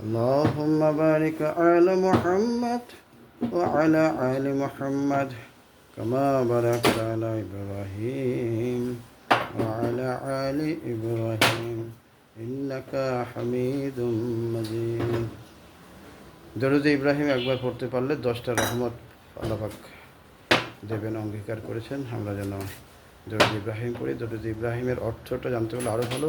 اللهم بارك على محمد وعلى آل محمد كما باركت على إبراهيم وعلى آل إبراهيم إنك حميد مجيد দরুদ ইব্রাহিম একবার পড়তে পারলে দশটা রহমত আল্লাপাক দেবেন অঙ্গীকার করেছেন আমরা যেন দরুদ ইব্রাহিম পড়ি দরুদ ইব্রাহিমের অর্থটা জানতে হলে আরও ভালো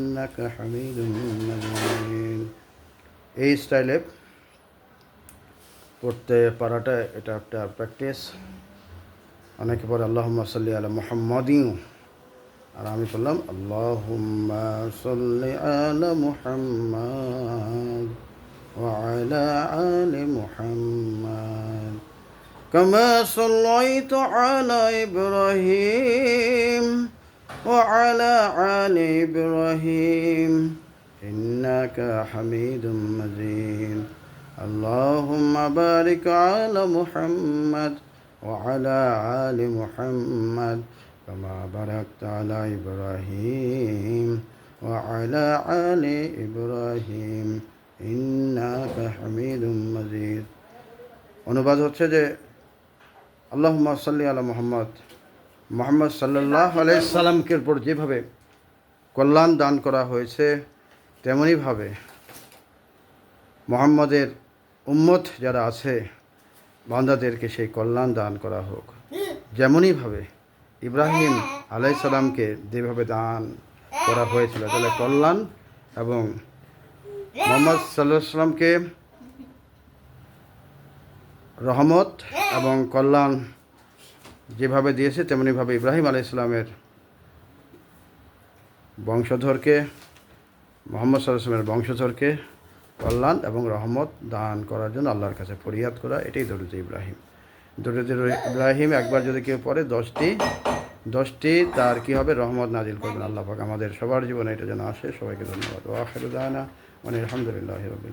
حميد مجيد এই স্টাইলে পড়তে পারাটা এটা একটা প্র্যাকটিস অনেকে পরে আল্লাহ সাল্লি আলা মুহাম্মাদিন আর আমি বললাম আল্লাহুম্মা সাল্লি আলা মুহাম্মাদ وعلى آل محمد كما صليت على إبراهيم وعلى آل إبراهيم إنك حميد مجيد اللهم بارك على محمد وعلى آل محمد كما باركت على إبراهيم وعلى آل إبراهيم إنك حميد مجيد অনুবাদ হচ্ছে যে আল্লাহ সাল্লি আলা মোহাম্মদ মোহাম্মদ সাল্লাহ আলাইসাল্লামকে উপর যেভাবে কল্যাণ দান করা হয়েছে তেমনইভাবে মোহাম্মদের উম্মত যারা আছে, বান্দাদেরকে সেই কল্যাণ দান করা হোক। যেমনইভাবে ইব্রাহিম আলাইসাল্লামকে যেভাবে দান করা হয়েছিল, তাহলে কল্যাণ এবং মোহাম্মদ সাল্লাহ সাল্লামকে রহমত এবং কল্যাণ যেভাবে দিয়েছে, তেমনিভাবে ইব্রাহিম আলি ইসলামের বংশধরকে, মোহাম্মদ সাল্লামের বংশধরকে কল্যাণ এবং রহমত দান করার জন্য আল্লাহর কাছে ফরিয়াদ করা, এটাই দরুদ ইব্রাহিম। দরুদ ইব্রাহিম একবার যদি কেউ পড়ে, দশটি দশটি তার কী হবে? রহমত নাজিল করবেন। আল্লাহ পাক আমাদের সবার জীবনে এটা যেন আসে। সবাইকে ধন্যবাদ। ও আখেরুদ্দানা মানে আলহামদুলিল্লাহ রবিল্লা